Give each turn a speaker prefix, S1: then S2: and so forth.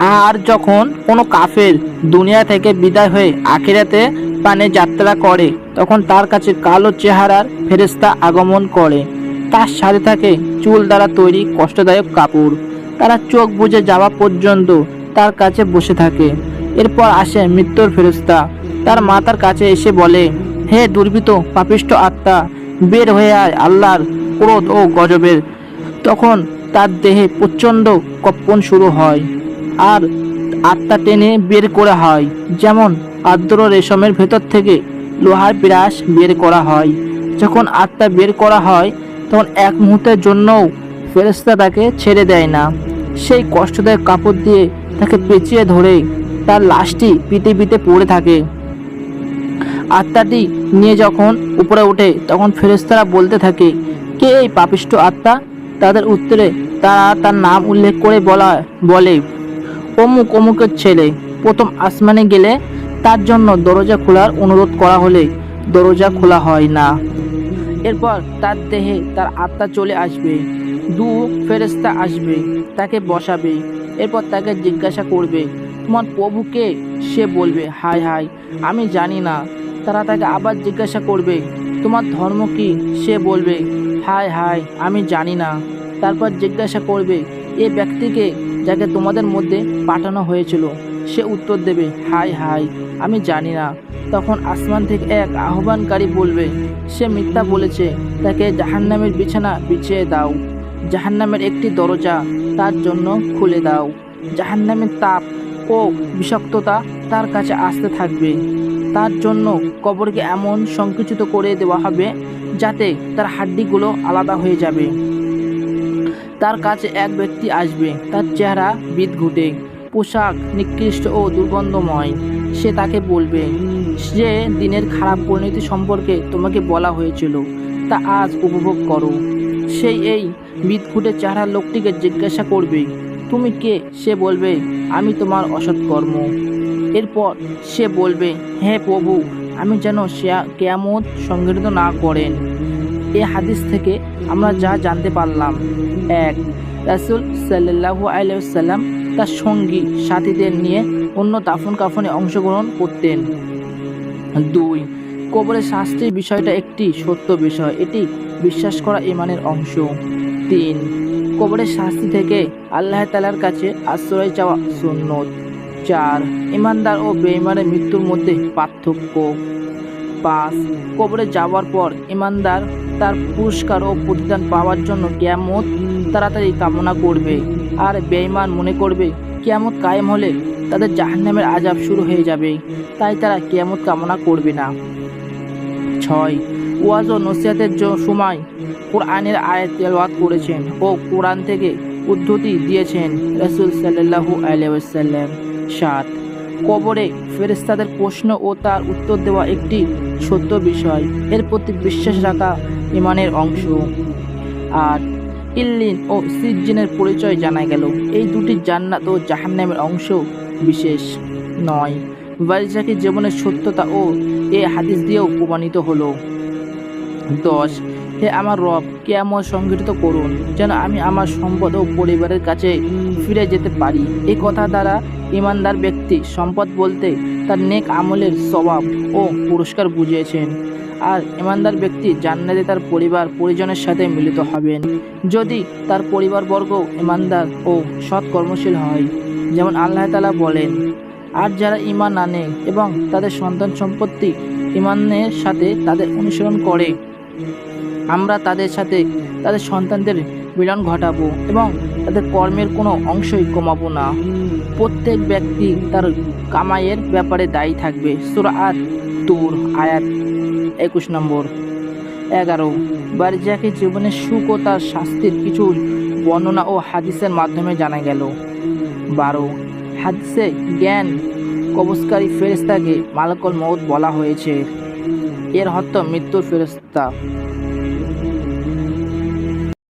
S1: আর যখন কোনো কাফের দুনিয়া থেকে বিদায় হয়ে আখিরাতে পানে যাত্রা করে, তখন তার কাছে কালো চেহারার ফেরেস্তা আগমন করে। তার সাথে থাকে চুল দ্বারা তৈরি কষ্টদায়ক কাপড়। তারা চোখ বুজে যাওয়া পর্যন্ত তার কাছে বসে থাকে। এরপর আসে মৃত্যুর ফেরেস্তা তার মাতার কাছে এসে বলে, হে দুর্বৃত পাপিষ্ট আত্মা, বের হয়ে আয় আল্লাহর ক্রোধ ও গজবের। তখন তার দেহে প্রচণ্ড কপ্পন শুরু হয়। আর আত্মা টেনে বের করা হয়। যেমন আর্দ্র রেশমের ভেতর থেকে লোহার বিরাস বের করা হয়। যখন আত্মা বের করা হয়, তখন এক মুহূর্তের জন্যও ফেরেস্তা তাকে ছেড়ে দেয় না। সেই কষ্টদায়ক কাপড় দিয়ে তাকে পেঁচিয়ে ধরে তার লাশটি পিটে পড়ে থাকে। আত্মাটি নিয়ে যখন উপরে ওঠে, তখন ফেরেস্তারা বলতে থাকে, কে এই পাপিষ্ট আত্মা? তাদের উত্তরে তারা তার নাম উল্লেখ করে বলা, বলে অমুক অমুকের ছেলে। প্রথম আসমানে গেলে তার জন্য দরজা খোলার অনুরোধ করা হলে দরজা খোলা হয় না। এরপর তার দেহে তার আত্মা চলে আসবে। দু ফেরেস্তা আসবে, তাকে বসাবে, এরপর তাকে জিজ্ঞাসা করবে, তোমার প্রভুকে? সে বলবে হাই হাই আমি জানি না। তারা তাকে আবার জিজ্ঞাসা করবে, তোমার ধর্ম কি? সে বলবে হাই হাই আমি জানি না। তারপর জিজ্ঞাসা করবে, এ ব্যক্তিকে যাকে তোমাদের মধ্যে পাঠানো হয়েছিল, সে উত্তর দেবে হাই হাই আমি জানি না। তখন আসমান থেকে এক আহ্বানকারী বলবে, সে মিথ্যা বলেছে, তাকে জাহান্নামের বিছানা বিছিয়ে দাও। জাহান্নামের একটি দরজা তার জন্য খুলে দাও। জাহান্নামের তাপ ও বিষাক্ততা তার কাছে আসতে থাকবে। তার জন্য কবরকে এমন সংকুচিত করে দেওয়া হবে, যাতে তার হাড্ডিগুলো আলাদা হয়ে যাবে। তার কাছে এক ব্যক্তি আসবে, তার চেহারা বিদ বিদঘুটে, পোশাক নিকৃষ্ট ও দুর্গন্ধময়। সে তাকে বলবে যে দিনের খারাপ পরিণতি সম্পর্কে তোমাকে বলা হয়েছিল, তা আজ উপভোগ করো। সেই এই বিদঘুটে চেহারার লোকটিকে জিজ্ঞাসা করবে, তুমি কে? সে বলবে, আমি তোমার অসৎকর্ম এরপর সে বলবে, হে প্রভু, আমি যেন কেয়ামত সংগঠিত না করেন। এ হাদিস থেকে আমরা যা জানতে পারলাম। এক, রাসুল সাল্লাহু আলাইসাল্লাম তার সঙ্গী, সাথীদের নিয়ে অন্য দাফন কাফনে অংশগ্রহণ করতেন। দুই, কবরের শাস্তির বিষয়টা একটি সত্য বিষয়, এটি বিশ্বাস করা ইমানের অংশ। তিন, কবরের শাস্তি থেকে আল্লাহ তালার কাছে আশ্রয় চাওয়া সুন্নত। চার ইমানদার ও বেইমানের মৃত্যুর মধ্যে পার্থক্য। পাঁচ, কবরে যাওয়ার পর ইমানদার তার পুরস্কার ও প্রতিদান পাওয়ার জন্য কেয়ামত তাড়াতাড়ি কামনা করবে। আর বেঈমান মনে করবে কেয়ামত কায়েম হলে তাদের জাহান্নামের আজাব শুরু হয়ে যাবে। তাই তারা কেয়ামত কামনা করবে না। ছয়, ওয়াজ ও নসিহাতের সময় কোরআনের আয়াত তেলাওয়াত করেছেন ও কোরআন থেকে উদ্ধতি দিয়েছেন রসুল সাল্লাহু আলাইসাল্লাম সাত, কবরে ফেরেস্তাদের প্রশ্ন ও তার উত্তর দেওয়া একটি সত্য বিষয়। এর প্রতি বিশ্বাস রাখা ইমানের অংশ। আর ইল্লিন ও সিজ্জিনের পরিচয় জানা গেল। এই দুটি জান্নাত ও জাহান্নামের অংশ বিশেষ নয়। বারিজাকি জীবনের সত্যতা ও এ হাদিস দিয়েও প্রমাণিত হলো। দশ, হে আমার রব কেমন সংগঠিত করুন, যেন আমি আমার সম্পদ ও পরিবারের কাছে ফিরে যেতে পারি। এই কথা দ্বারা ইমানদার ব্যক্তি সম্পদ বলতে তার নেক আমলের স্বভাব ও পুরস্কার বুঝিয়েছেন। আর ইমানদার ব্যক্তি জান্নাতে তার পরিবার পরিজনের সাথে মিলিত হবেন। যদি তার পরিবারবর্গ ইমানদার ও সৎ কর্মশীল হয়, যেমন আল্লাহ তালা বলেন, আর যারা ইমান আনে এবং তাদের সন্তান সম্পত্তি ইমানের সাথে তাদের অনুসরণ করে, আমরা তাদের সাথে তাদের সন্তানদের মিলন ঘটাবো এবং তাদের কর্মের কোনো অংশই কমাবো না। প্রত্যেক ব্যক্তি তার কামাইয়ের ব্যাপারে দায়ী থাকবে। সুরাত তুর আয়াত একুশ নম্বর। এগারো, বারিজাকে জীবনের সুখ ও তার শাস্তির কিছু বর্ণনা ও হাদিসের মাধ্যমে জানা গেল। বারো, হাদিসে জ্ঞান কবচকারী ফেরিস্তাকে মালাকল মৌত বলা হয়েছে। এর হত্য মৃত্যুর ফেরেস্তা